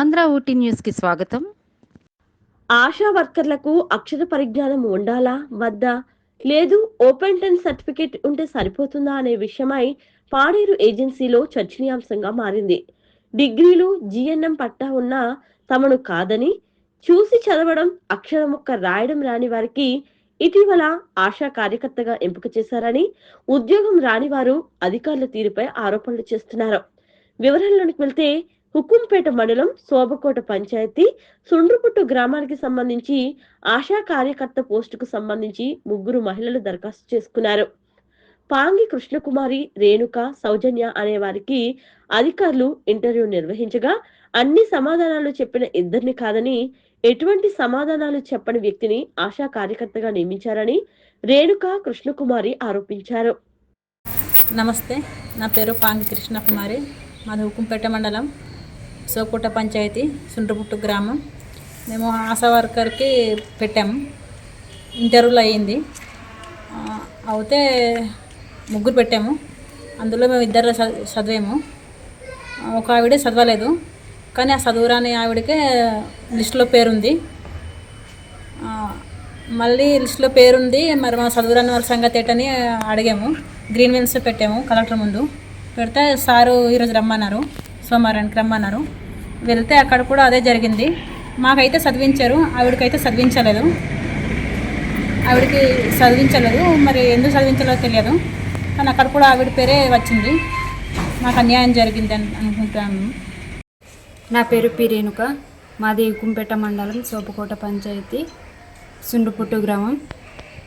ఆంధ్ర ఊటీ న్యూస్కి స్వాగతం. ఆశా వర్కర్లకు అక్షర పరిజ్ఞానం ఉండాలా? వద్దా? లేదు ఓపెన్ టెన్ సర్టిఫికేట్ ఉంటే సరిపోతుందా అనే విషయమై పాడేరు ఏజెన్సీలో చర్చనీయాంశంగా మారింది. డిగ్రీలు జిఎన్ఎం పట్టా ఉన్నా తమను కాదని చూసి చదవడం అక్షరం ఒక్క రాయడం రాని వారికి ఇటీవల ఆశా కార్యకర్తగా ఎంపిక చేశారని ఉద్యోగం రాని వారు అధికారుల తీరుపై ఆరోపణలు చేస్తున్నారు. వివరాల్లోనికి వెళ్తే హుకుంపేట మండలం శోభకోట పంచాయతీ సుండ్రుపుట్టు గ్రామానికి సంబంధించి ఆశా కార్యకర్త పోస్టుకు సంబంధించి ముగ్గురు మహిళలు దరఖాస్తు చేసుకున్నారు. పాంగి కృష్ణకుమారి రేణుక సౌజన్య అనే వారికి అధికారులు ఇంటర్వ్యూ నిర్వహించగా అన్ని సమాధానాలు చెప్పిన ఇద్దరిని కాదని ఎటువంటి సమాధానాలు చెప్పని వ్యక్తిని ఆశా కార్యకర్తగా నియమించారని రేణుక కృష్ణకుమారి ఆరోపించారు. నమస్తే నా పేరు పాంగి కృష్ణకుమారి మాది హుకుంపేట మండలం సోకుట పంచాయతీ సుండ్రపుట్టు గ్రామం. మేము ఆశా వర్కర్కి పెట్టాము. ఇంటర్వ్యూలో అయ్యింది. అయితే ముగ్గురు పెట్టాము. అందులో మేము ఇద్దరు చదివాము. ఒక ఆవిడ చదవలేదు. కానీ ఆ చదువురాని ఆవిడకే లిస్టులో పేరుంది. మళ్ళీ లిస్టులో పేరుంది. మరి మా చదువురాని వారి సంగతి ఏంటని అడిగాము. గ్రీన్ వెన్స్ పెట్టాము కలెక్టర్ ముందు. పెడితే సారు ఈరోజు రమ్మన్నారు. సోమవారానికి రమ్మన్నారు. వెళ్తే అక్కడ కూడా అదే జరిగింది. మాకైతే చదివించారు. ఆవిడకైతే చదివించలేదు. ఆవిడకి చదివించలేదు. మరి ఎందుకు చదివించలేదో తెలియదు. కానీ అక్కడ కూడా ఆవిడ పేరే వచ్చింది. మాకు అన్యాయం జరిగింది అని అనుకుంటాను. నా పేరు పి రేణుక. మాది కుంపేట మండలం సోపకోట పంచాయతీ సుండుపుట్టు గ్రామం.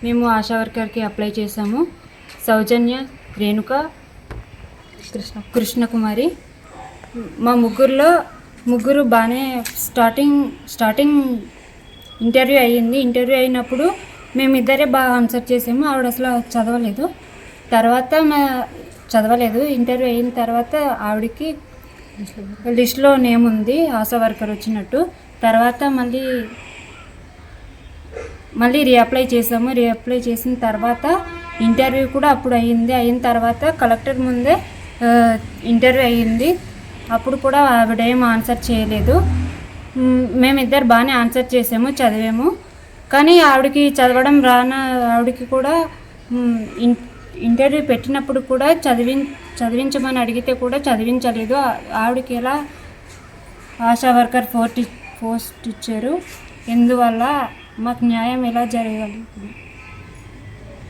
మేము ఆశా వర్కర్కి అప్లై చేసాము సౌజన్య రేణుక కృష్ణ. కృష్ణకుమారి. మా ముగ్గురులో ముగ్గురు బాగానే స్టార్టింగ్ స్టార్టింగ్ ఇంటర్వ్యూ అయ్యింది. ఇంటర్వ్యూ అయినప్పుడు మేమిద్దరే బాగా ఆన్సర్ చేసాము. ఆవిడ అసలు చదవలేదు. తర్వాత మా చదవలేదు. ఇంటర్వ్యూ అయిన తర్వాత ఆవిడకి లిస్ట్లో నేమ్ ఉంది ఆశా వర్కర్ వచ్చినట్టు. తర్వాత మళ్ళీ మళ్ళీ రీఅప్లై చేసాము. రీఅప్లై చేసిన తర్వాత ఇంటర్వ్యూ కూడా అప్పుడు అయ్యింది. అయిన తర్వాత కలెక్టర్ ముందే ఇంటర్వ్యూ అయ్యింది. అప్పుడు కూడా ఆవిడేం ఆన్సర్ చేయలేదు. మేమిద్దరు బాగానే ఆన్సర్ చేసాము చదివాము. కానీ ఆవిడకి చదవడం రాన ఆవిడకి కూడా ఇంటర్వ్యూ పెట్టినప్పుడు కూడా చదివి చదివించమని అడిగితే కూడా చదివించలేదు. ఆవిడకి ఎలా ఆశా వర్కర్ పోస్ట్ పోస్ట్ ఇచ్చారు? ఎందువల్ల మాకు న్యాయం ఎలా జరగాలి?